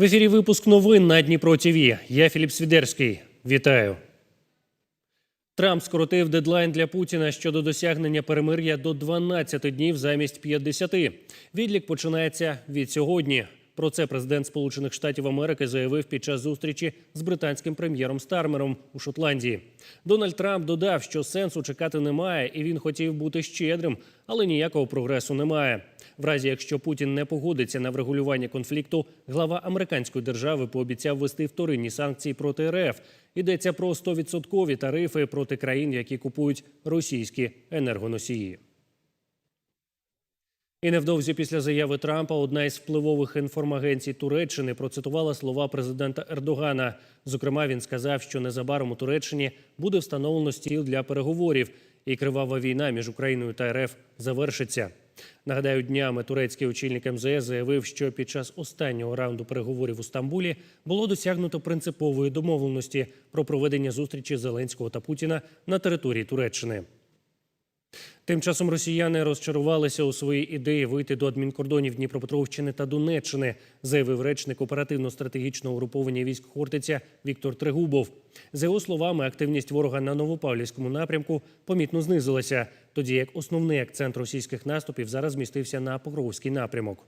В ефірі випуск новин на Дніпро ТВ. Я Філіп Свідерський. Вітаю. Трамп скоротив дедлайн для Путіна щодо досягнення перемир'я до 12 днів замість 50. Відлік починається від сьогодні. Про це президент Сполучених Штатів Америки заявив під час зустрічі з британським прем'єром Стармером у Шотландії. Дональд Трамп додав, що сенсу чекати немає, і він хотів бути щедрим, але ніякого прогресу немає. В разі, якщо Путін не погодиться на врегулювання конфлікту, глава американської держави пообіцяв ввести вторинні санкції проти РФ. Йдеться про 100% тарифи проти країн, які купують російські енергоносії. І невдовзі після заяви Трампа одна із впливових інформагенцій Туреччини процитувала слова президента Ердогана. Зокрема, він сказав, що незабаром у Туреччині буде встановлено стіл для переговорів, і кривава війна між Україною та РФ завершиться. Нагадаю, днями турецький очільник МЗС заявив, що під час останнього раунду переговорів у Стамбулі було досягнуто принципової домовленості про проведення зустрічі Зеленського та Путіна на території Туреччини. Тим часом росіяни розчарувалися у своїй ідеї вийти до адмінкордонів Дніпропетровщини та Донеччини, заявив речник оперативно-стратегічного угруповання військ Хортиця Віктор Трегубов. За його словами, активність ворога на Новопавлівському напрямку помітно знизилася, тоді як основний акцент російських наступів зараз змістився на Покровський напрямок.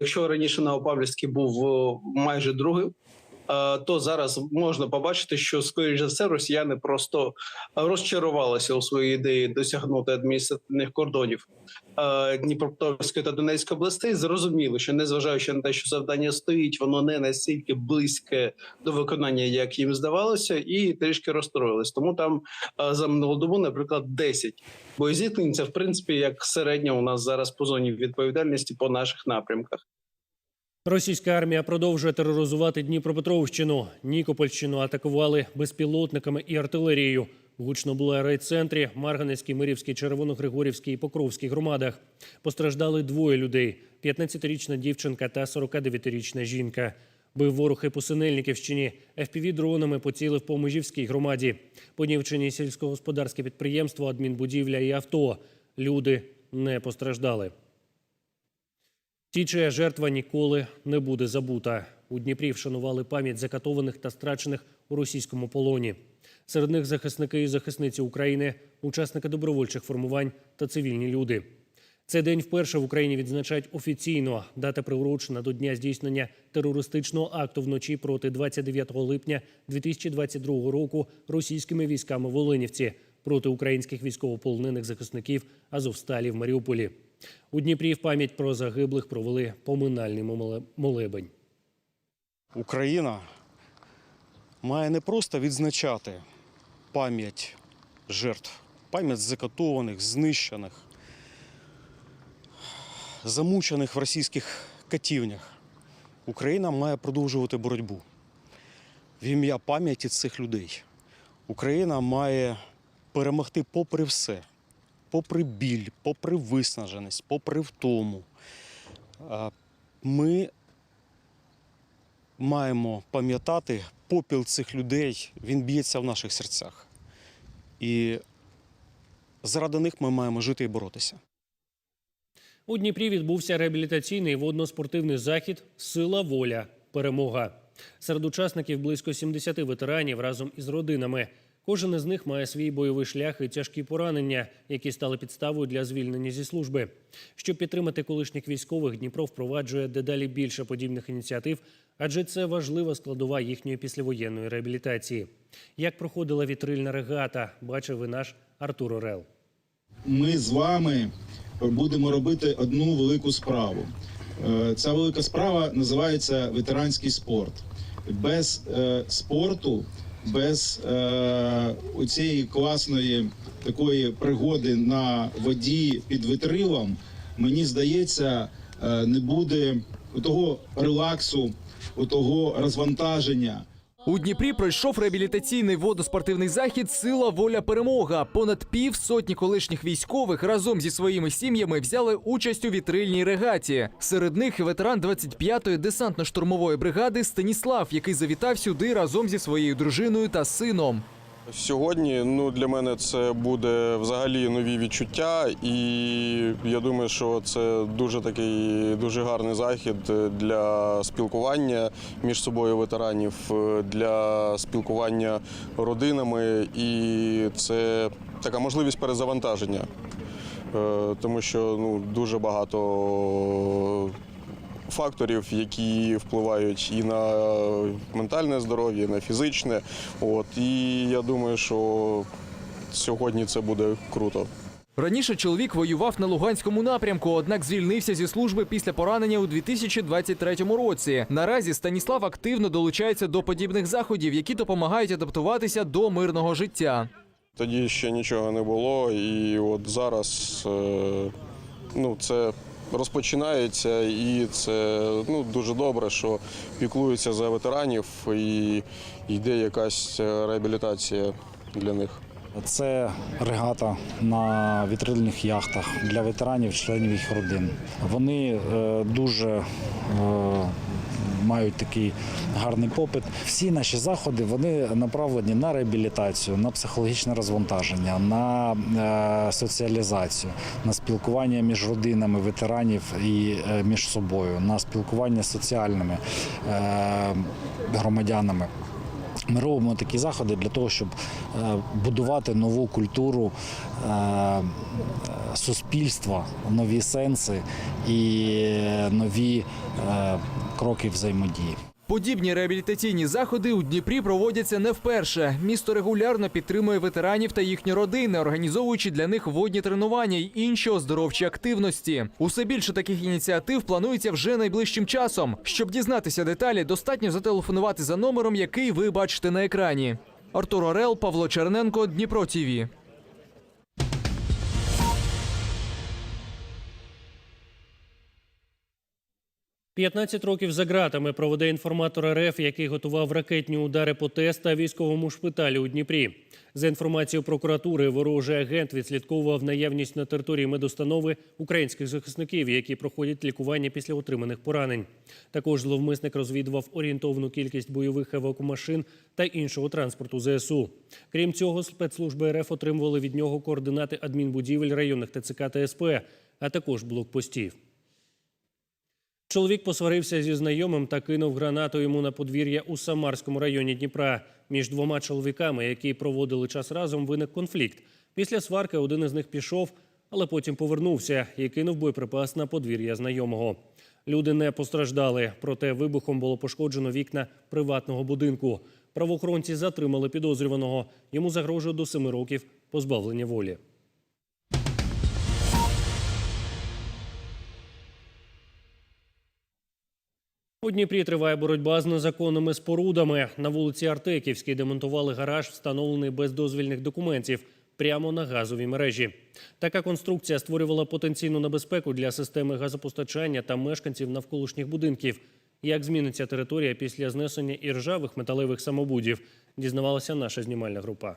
Якщо раніше Новопавлівський був е, майже другим, то зараз можна побачити, що скоріш за все росіяни просто розчарувалися у своїй ідеї досягнути адміністративних кордонів Дніпропетровської та Донецької областей. Зрозуміли, що незважаючи на те, що завдання стоїть, воно не настільки близьке до виконання, як їм здавалося, і трішки розстроїлись. Тому там за минулу добу, наприклад, 10 боєзіткнень. Це в принципі як середня у нас зараз по зоні відповідальності по наших напрямках. Російська армія продовжує тероризувати Дніпропетровщину. Нікопольщину атакували безпілотниками і артилерією. Гучно було в райцентрі, Марганецькій, Мирівській, Червоногригорівській і Покровській громадах. Постраждали двоє людей: 15-річна дівчинка та 49-річна жінка. Бив ворог і по Синельниківщині. fpv дронами поцілив по Межівській громаді. Понівчені сільськогосподарське підприємство, адмінбудівля і авто. Люди не постраждали. Ті, чия жертва ніколи не буде забута. У Дніпрі вшанували пам'ять закатованих та страчених у російському полоні. Серед них захисники і захисниці України, учасники добровольчих формувань та цивільні люди. Цей день вперше в Україні відзначають офіційно. Дата приурочена до дня здійснення терористичного акту вночі проти 29 липня 2022 року російськими військами в Оленівці проти українських військовополонених захисників Азовсталі в Маріуполі. У Дніпрі в пам'ять про загиблих провели поминальний молебень. Україна має не просто відзначати пам'ять жертв, пам'ять закатованих, знищених, замучених в російських катівнях. Україна має продовжувати боротьбу в ім'я пам'яті цих людей. Україна має перемогти попри все, попри біль, попри виснаженість, попри втому. Ми маємо пам'ятати попіл цих людей, він б'ється в наших серцях. І заради них ми маємо жити і боротися. У Дніпрі відбувся реабілітаційний водноспортивний захід Сила воля перемога. Серед учасників близько 70 ветеранів разом із родинами. Кожен із них має свій бойовий шлях і тяжкі поранення, які стали підставою для звільнення зі служби. Щоб підтримати колишніх військових, Дніпро впроваджує дедалі більше подібних ініціатив, адже це важлива складова їхньої післявоєнної реабілітації. Як проходила вітрильна регата, бачив і наш Артур Орел. ми з вами будемо робити одну велику справу. Е, Ця велика справа називається ветеранський спорт. Без е, спорту, без е, оцієї класної такої пригоди на воді під витрилом, мені здається, е, не буде того релаксу, того розвантаження. У Дніпрі пройшов реабілітаційний водоспортивний захід Сила воля перемога. Понад пів сотні колишніх військових разом зі своїми сім'ями взяли участь у вітрильній регаті. Серед них ветеран 25-ї десантно-штурмової бригади Станіслав, який завітав сюди разом зі своєю дружиною та сином. Сьогодні ну, для мене це буде взагалі нові відчуття, і я думаю, що це дуже такий дуже гарний захід для спілкування між собою ветеранів, для спілкування родинами, і це така можливість перезавантаження. Е, Тому що ну, дуже багато факторів, які впливають і на ментальне здоров'я, і на фізичне. От і я думаю, що сьогодні це буде круто. Раніше чоловік воював на Луганському напрямку, однак звільнився зі служби після поранення у 2023 році. Наразі Станіслав активно долучається до подібних заходів, які допомагають адаптуватися до мирного життя. Тоді ще нічого не було, і от зараз е, ну, це розпочинається, і це ну, дуже добре, що піклуються за ветеранів і йде якась реабілітація для них. Це регата на вітрильних яхтах для ветеранів, членів їх родин. Вони е, дуже е, мають такий гарний попит. Всі наші заходи вони направлені на реабілітацію, на психологічне розвантаження, на е, соціалізацію, на спілкування між родинами ветеранів і е, між собою, на спілкування з соціальними е, громадянами. Ми робимо такі заходи для того, щоб будувати нову культуру суспільства, нові сенси і е, нові е, кроки взаємодії. Подібні реабілітаційні заходи у Дніпрі проводяться не вперше. Місто регулярно підтримує ветеранів та їхні родини, організовуючи для них водні тренування й інші оздоровчі активності. Усе більше таких ініціатив планується вже найближчим часом. Щоб дізнатися деталі, достатньо зателефонувати за номером, який ви бачите на екрані. Артур Орел, Павло Черненко, Дніпро ТІВІ. 15 років за ґратами проведе інформатор РФ, який готував ракетні удари по ТЕС та військовому шпиталі у Дніпрі. За інформацією прокуратури, ворожий агент відслідковував наявність на території медустанови українських захисників, які проходять лікування після отриманих поранень. Також зловмисник розвідував орієнтовну кількість бойових евакумашин та іншого транспорту ЗСУ. Крім цього, спецслужби РФ отримували від нього координати адмінбудівель районних ТЦК та СП, а також блокпостів. Чоловік посварився зі знайомим та кинув гранату йому на подвір'я у Самарському районі Дніпра. Між двома чоловіками, які проводили час разом, виник конфлікт. Після сварки один із них пішов, але потім повернувся і кинув боєприпас на подвір'я знайомого. Люди не постраждали, проте вибухом було пошкоджено вікна приватного будинку. Правоохоронці затримали підозрюваного. Йому загрожує до семи років позбавлення волі. У Дніпрі триває боротьба з незаконними спорудами. На вулиці Артеківській демонтували гараж, встановлений без дозвільних документів, прямо на газовій мережі. Така конструкція створювала потенційну небезпеку для системи газопостачання та мешканців навколишніх будинків. Як зміниться територія після знесення іржавих металевих самобудів, дізнавалася наша знімальна група.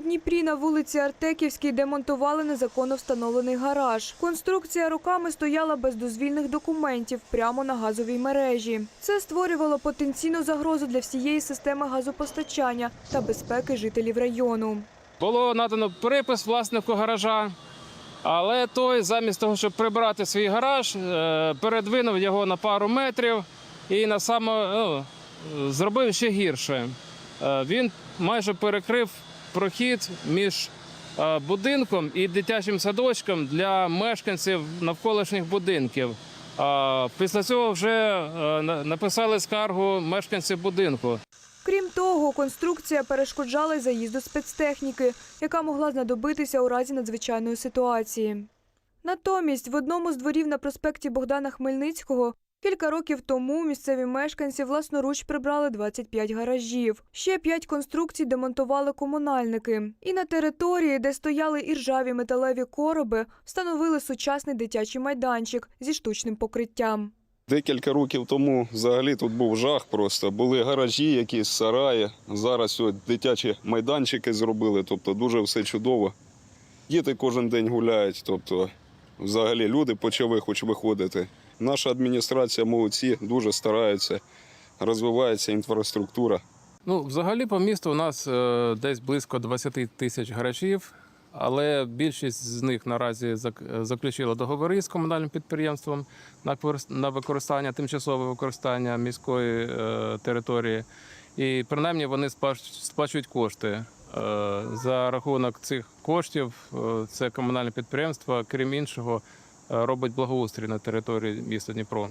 Дніпрі на вулиці Артеківській демонтували незаконно встановлений гараж. Конструкція роками стояла без дозвільних документів прямо на газовій мережі. Це створювало потенційну загрозу для всієї системи газопостачання та безпеки жителів району. Було надано припис власнику гаража, але той, замість того, щоб прибрати свій гараж, е, передвинув його на пару метрів і на само, ну, зробив ще гірше. Е, Він майже перекрив прохід між е, будинком і дитячим садочком для мешканців навколишніх будинків. Після цього вже е, написали скаргу мешканці будинку. Крім того, конструкція перешкоджала заїзду спецтехніки, яка могла знадобитися у разі надзвичайної ситуації. Натомість в одному з дворів на проспекті Богдана Хмельницького кілька років тому місцеві мешканці власноруч прибрали 25 гаражів. Ще п'ять конструкцій демонтували комунальники. І на території, де стояли іржаві металеві короби, встановили сучасний дитячий майданчик зі штучним покриттям. Декілька років тому взагалі тут був жах просто. Були гаражі, якісь сараї. Зараз от дитячі майданчики зробили, тобто дуже все чудово. Діти кожен день гуляють, тобто взагалі люди почали хоч виходити. Наша адміністрація молодці, дуже стараються, розвивається інфраструктура. Ну, взагалі по місту у нас е, десь близько 20 тисяч гаражів, але більшість з них наразі зак- заключила договори з комунальним підприємством на корис- на використання, тимчасове використання міської е, території. І принаймні вони сплач- сплачують кошти. Е, За рахунок цих коштів е, це комунальне підприємство, крім іншого, е, робить благоустрій на території міста Дніпро.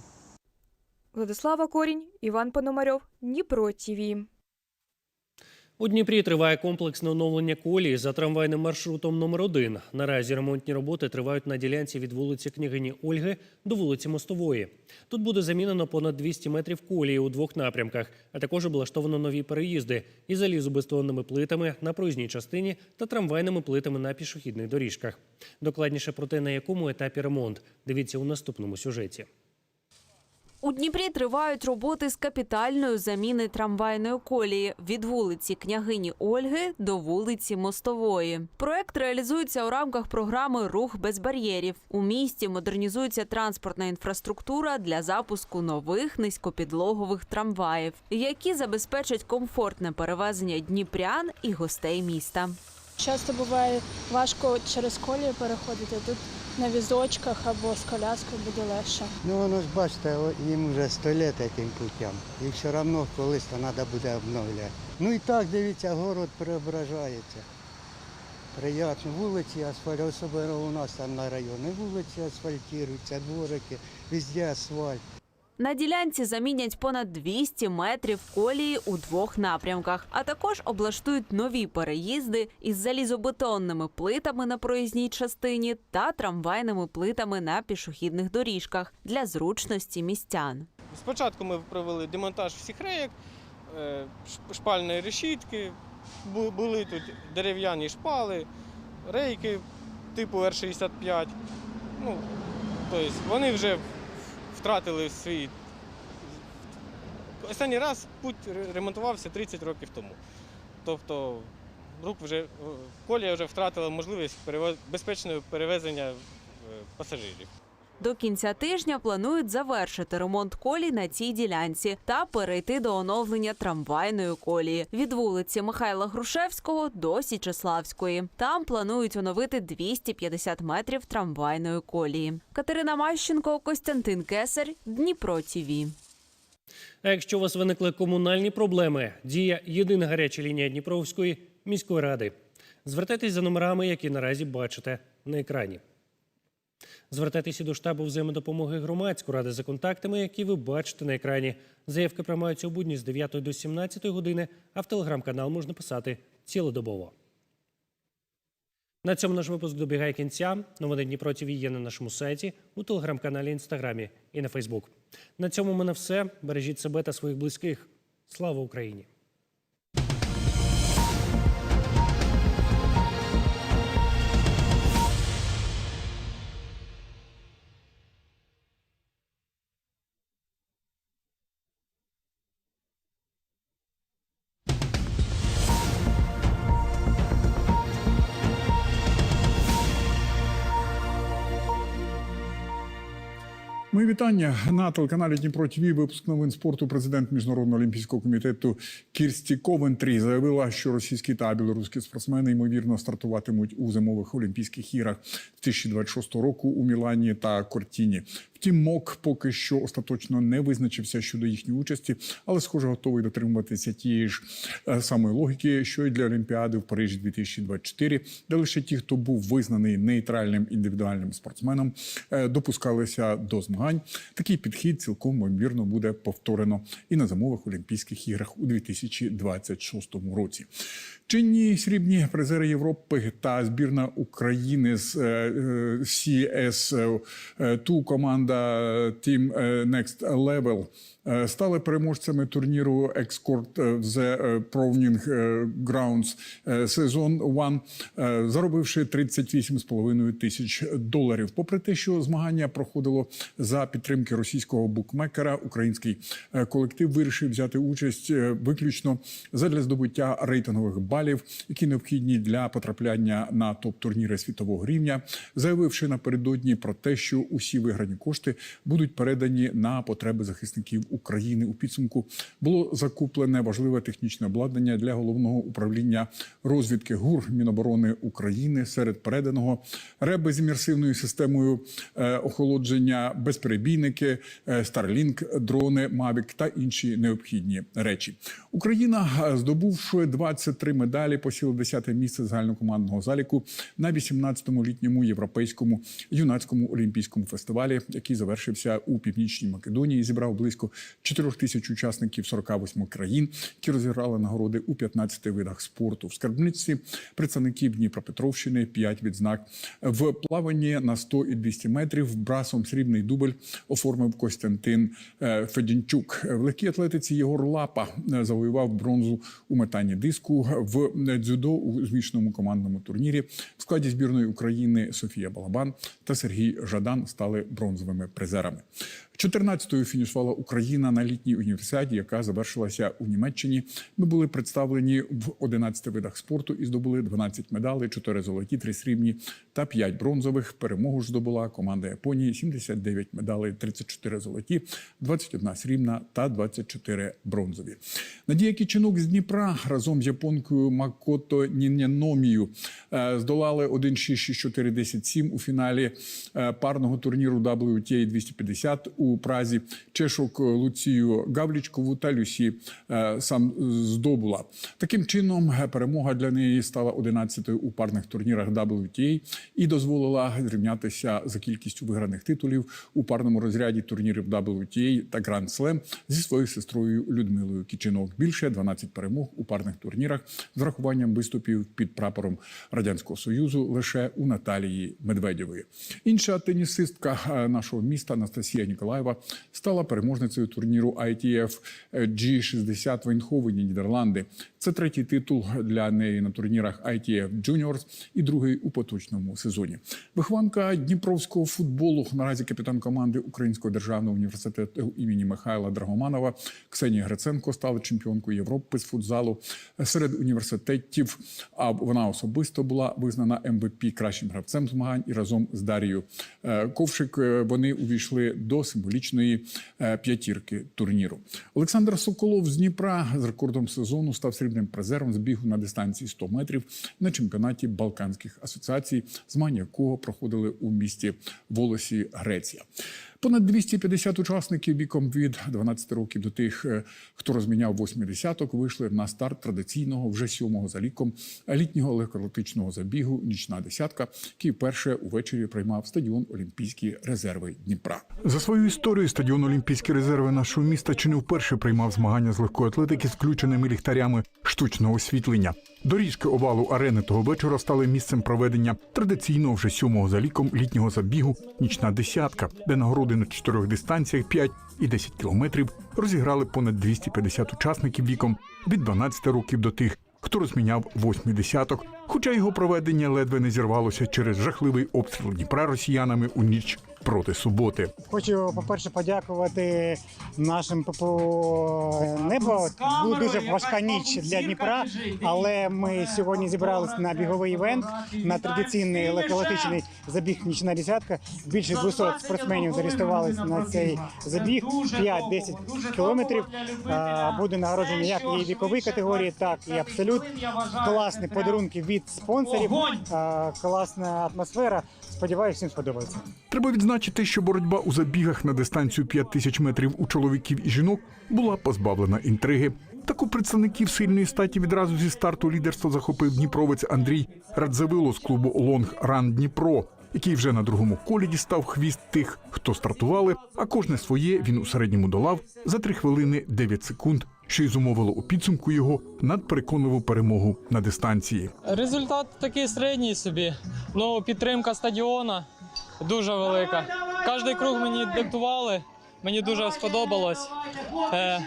Владислава Корінь, Іван Пономарьов, Дніпро ТІВІ. У Дніпрі триває комплексне оновлення колії за трамвайним маршрутом номер 1 Наразі ремонтні роботи тривають на ділянці від вулиці княгині Ольги до вулиці Мостової. Тут буде замінено понад 200 метрів колії у двох напрямках, а також облаштовано нові переїзди із залізобетонними плитами на проїзній частині та трамвайними плитами на пішохідних доріжках. Докладніше про те, на якому етапі ремонт. Дивіться у наступному сюжеті. У Дніпрі тривають роботи з капітальної заміни трамвайної колії від вулиці Княгині Ольги до вулиці Мостової. Проект реалізується у рамках програми Рух без бар'єрів. У місті модернізується транспортна інфраструктура для запуску нових низькопідлогових трамваїв, які забезпечать комфортне перевезення дніпрян і гостей міста. Часто буває важко через колію переходити. Тут на візочках або з коляскою буде легше. Ну воно ж бачите, їм вже сто літ таким путям. І все одно колись треба буде обновляти. Ну і так, дивіться, город преображається. Приятно. Вулиці асфальт, особливо у нас там на районі. Вулиці асфальтуються, дворики, везде асфальт. На ділянці замінять понад 200 метрів колії у двох напрямках, а також облаштують нові переїзди із залізобетонними плитами на проїзній частині та трамвайними плитами на пішохідних доріжках для зручності містян. Спочатку ми провели демонтаж всіх рейок, е, шпальної решітки, були тут дерев'яні шпали, рейки типу Р-65. Ну, тобто вони вже втратили свій. Останній раз путь ремонтувався 30 років тому. Тобто рук вже, е, колія вже втратила можливість безпечного перевезення е, пасажирів. До кінця тижня планують завершити ремонт колій на цій ділянці та перейти до оновлення трамвайної колії від вулиці Михайла Грушевського до Січеславської. Там планують оновити 250 метрів трамвайної колії. Катерина Мащенко, Костянтин Кесар, Дніпро ТІВІ. А якщо у вас виникли комунальні проблеми, діє єдина гаряча лінія Дніпровської міської ради. Звертайтесь за номерами, які наразі бачите на екрані. Звертайтеся до штабу взаємодопомоги громадської ради за контактами, які ви бачите на екрані. Заявки приймаються у будні з 9 до 17 години, а в телеграм-канал можна писати цілодобово. На цьому наш випуск добігає кінця. Новини Дніпро ТВ є на нашому сайті, у телеграм-каналі, інстаграмі і на Фейсбук. На цьому в мене все. Бережіть себе та своїх близьких. Слава Україні! Мої вітання на телеканалі Дніпро ТВ. Випуск новин спорту. Президент міжнародного олімпійського комітету Кірсті Ковентрі заявила, що російські та білоруські спортсмени ймовірно стартуватимуть у зимових олімпійських іграх 2026 року у Мілані та Кортіні. Втім, МОК поки що остаточно не визначився щодо їхньої участі, але схоже готовий дотримуватися тієї ж е, самої логіки, що й для Олімпіади в Парижі 2024, де лише ті, хто був визнаний нейтральним індивідуальним спортсменом, е, допускалися до змагань. Такий підхід цілком ймовірно буде повторено і на зимових Олімпійських іграх у 2026 році. Чинні срібні призери Європи та збірна України з е, е, CS2 команда Team е, Next Level. е, стали переможцями турніру Escort The Proving Grounds е, сезон 1, е, заробивши 38,5 тисяч доларів. Попри те, що змагання проходило за підтримки російського букмекера, український е, колектив вирішив взяти участь е, виключно задля здобуття рейтингових балів, які необхідні для потрапляння на топ-турніри світового рівня, заявивши напередодні про те, що усі виграні кошти будуть передані на потреби захисників України. У підсумку було закуплене важливе технічне обладнання для головного управління розвідки ГУР Міноборони України серед переданого реби з імерсивною системою е, охолодження, безперебійники, е, Starlink, дрони, Mavic та інші необхідні речі. Україна, е, здобувши 23 медалі, посіла 10 місце загальнокомандного заліку на 18-му літньому європейському юнацькому олімпійському фестивалі, який завершився у північній Македонії. Зібрав близько 4 тисяч учасників 48 країн, які розіграли нагороди у 15 видах спорту. В скарбниці представників Дніпропетровщини 5 відзнак в плаванні на 100 і 200 метрів. Брасом срібний дубль оформив Костянтин е, Федінчук. В легкій атлетиці Єгор Лапа е, завоював бронзу у метанні диску в дзюдо у змішаному командному турнірі. В складі збірної України Софія Балабан та Сергій Жадан стали бронзовими призерами. 14-ю фінішувала Україна на літній універсіаді, яка завершилася у Німеччині. Ми були представлені в 11 видах спорту і здобули 12 медалей, 4 золоті, 3 срібні та 5 бронзових. Перемогу ж здобула команда Японії 79 медалей, 34 золоті, 21 срібна та 24 бронзові. Надія Кіченок з Дніпра разом з японкою Макото Ніняномію е, здолали 1-6-6-4-10-7 у фіналі е, парного турніру WTA 250 у Празі. Чешок Луцію Гавлічкову та Люсі е, сам здобула. Таким чином, е, перемога для неї стала 11-ю у парних турнірах WTA і дозволила зрівнятися за кількістю виграних титулів у парному розряді турнірів WTA та Grand Slam зі своєю сестрою Людмилою Кічинок. Більше 12 перемог у парних турнірах з врахуванням виступів під прапором Радянського Союзу лише у Наталії Медведєвої. Інша тенісистка е, нашого міста Анастасія Ніколаєва стала переможницею турніру ITF G60 в Вейнховені, Нідерланди. Це третій титул для неї на турнірах ITF Juniors і другий у поточному сезоні. Вихованка Дніпровського футболу, наразі капітан команди Українського державного університету імені Михайла Драгоманова Ксенія Гриценко стала чемпіонкою Європи з футзалу серед університетів. А вона особисто була визнана МВП кращим гравцем змагань і разом з Дарією е, Ковшик е, вони увійшли до символічної е, п'ятірки турніру. Олександр Соколов з Дніпра з рекордом сезону став срібним призером з бігу на дистанції 100 метрів на чемпіонаті Балканських асоціацій, змагання якого проходили у місті Волосі, Греція. Понад 250 учасників віком від 12 років до тих, е, хто розміняв восьмий десяток, вийшли на старт традиційного вже сьомого за ліком літнього легкоатлетичного забігу Нічна десятка, який вперше увечері приймав стадіон Олімпійські резерви Дніпра. За свою історію стадіон Олімпійські резерви нашого міста чи не вперше приймав змагання з легкої атлетики з включеними ліхтарями штучного освітлення. Доріжки овалу арени того вечора стали місцем проведення традиційного вже сьомого за ліком літнього забігу Нічна десятка, де нагороди на чотирьох дистанціях 5 і 10 кілометрів розіграли понад 250 учасників віком від 12 років до тих, хто розміняв восьмий десяток. Хоча його проведення ледве не зірвалося через жахливий обстріл Дніпра росіянами у ніч проти суботи. Хочу, по-перше, подякувати нашим ППО небо. Була дуже важка ніч для Дніпра, але ми сьогодні зібралися на біговий івент, на традиційний легкоатлетичний забіг нічна десятка. Більше 200 спортсменів зареєструвалися на цей забіг 5-10 кілометрів. Буде нагородження як і віковій категорії, так і абсолют. Класні подарунки від спонсорів, класна атмосфера. Сподіваюся, всім сподобається. Треба відзначити, що боротьба у забігах на дистанцію 5 тисяч метрів у чоловіків і жінок була позбавлена інтриги. Так у представників сильної статі відразу зі старту лідерство захопив дніпровець Андрій Радзавило з клубу Лонг Ран Дніпро, який вже на другому колі дістав хвіст тих, хто стартували, а кожне своє він у середньому долав за 3 хвилини 9 секунд, що й зумовило у підсумку його надпереконливу перемогу на дистанції. Результат такий середній собі. Ну, підтримка стадіона дуже велика. Кожний круг мені диктували, мені дуже сподобалось. Е,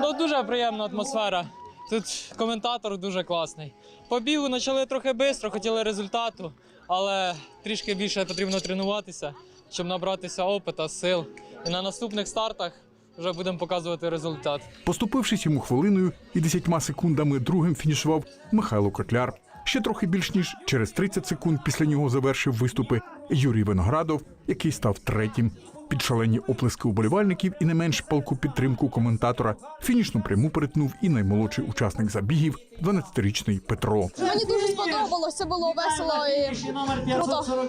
ну, дуже приємна атмосфера. Тут коментатор дуже класний. По бігу почали трохи швидко, хотіли результату, але трішки більше потрібно тренуватися, щоб набратися опита, сил. І на наступних стартах вже будемо показувати результат. Поступившись йому хвилиною і 10 секундами другим фінішував Михайло Котляр. Ще трохи більш ніж через 30 секунд після нього завершив виступи Юрій Виноградов, який став третім. Під шалені оплески уболівальників і не менш палку підтримку коментатора фінішну пряму перетнув і наймолодший учасник забігів 12-річний Петро. Мені дуже сподобалось, це було весело і круто.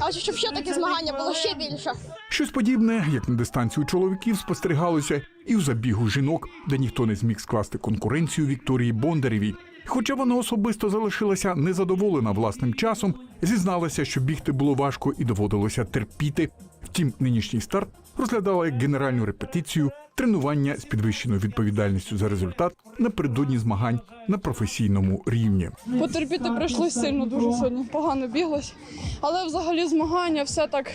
А щоб ще такі змагання було ще більше. Щось подібне, як на дистанцію чоловіків, спостерігалося і у забігу жінок, де ніхто не зміг скласти конкуренцію Вікторії Бондарєвій. Хоча вона особисто залишилася незадоволена власним часом, зізналася, що бігти було важко і доводилося терпіти. Втім, нинішній старт розглядала як генеральну репетицію тренування з підвищеною відповідальністю за результат напередодні змагань на професійному рівні. Потерпіти прийшлось сильно дуже сьогодні. Погано біглось. Але взагалі змагання все так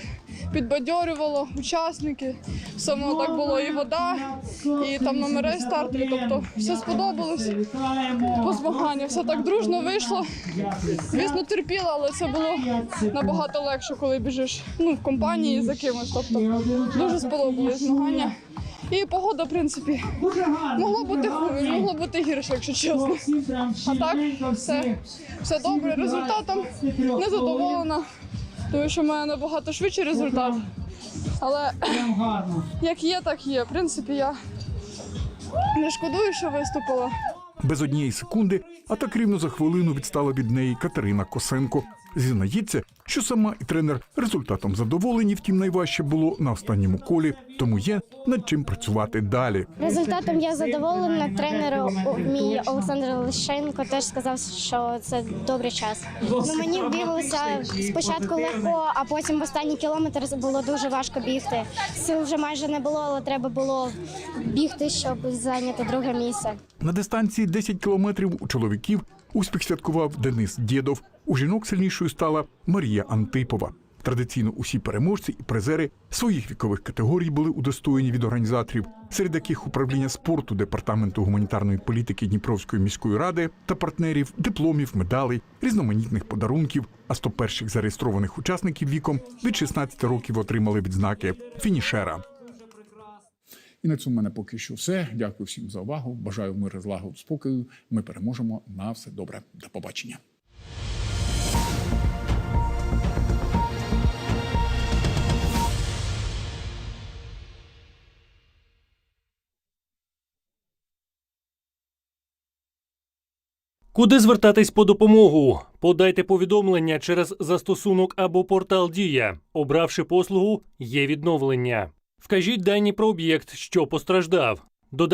підбадьорювало учасники. Саме так було і вода, і там номери стартові. Тобто все сподобалось по змаганню. Все так дружно вийшло. Звісно, терпіла, але це було набагато легше, коли біжиш ну, в компанії з якимось. Тобто дуже сподобалось змагання. І погода, в принципі, могла бути могло бути гірше, якщо чесно. А так, все, все добре. Результатом не задоволена, тому що в мене набагато швидший результат. Але як є, так є. В принципі, я не шкодую, що виступила. Без однієї секунди, а так рівно за хвилину відстала від неї Катерина Косенко. Зізнається, що сама і тренер результатом задоволені, втім найважче було на останньому колі, тому є над чим працювати далі. Результатом я задоволена. Тренер мій Олександр Лишенко теж сказав, що це добрий час. Ну мені біглося спочатку легко, а потім в останній кілометр було дуже важко бігти. Сил вже майже не було, але треба було бігти, щоб зайняти друге місце. На дистанції 10 кілометрів у чоловіків успіх святкував Денис Дєдов. У жінок сильнішою стала Марія Антипова. Традиційно усі переможці і призери своїх вікових категорій були удостоєні від організаторів, серед яких управління спорту департаменту гуманітарної політики Дніпровської міської ради та партнерів, дипломів, медалей, різноманітних подарунків. А 100 перших зареєстрованих учасників віком від 16 років отримали відзнаки фінішера. І на цьому в мене поки що все. Дякую всім за увагу. Бажаю миру, злагоду, спокою. Ми переможемо. На все добре. До побачення. Куди звертатись по допомогу? Подайте повідомлення через застосунок або портал Дія. Обравши послугу, є відновлення. Вкажіть дані про об'єкт, що постраждав. Додайте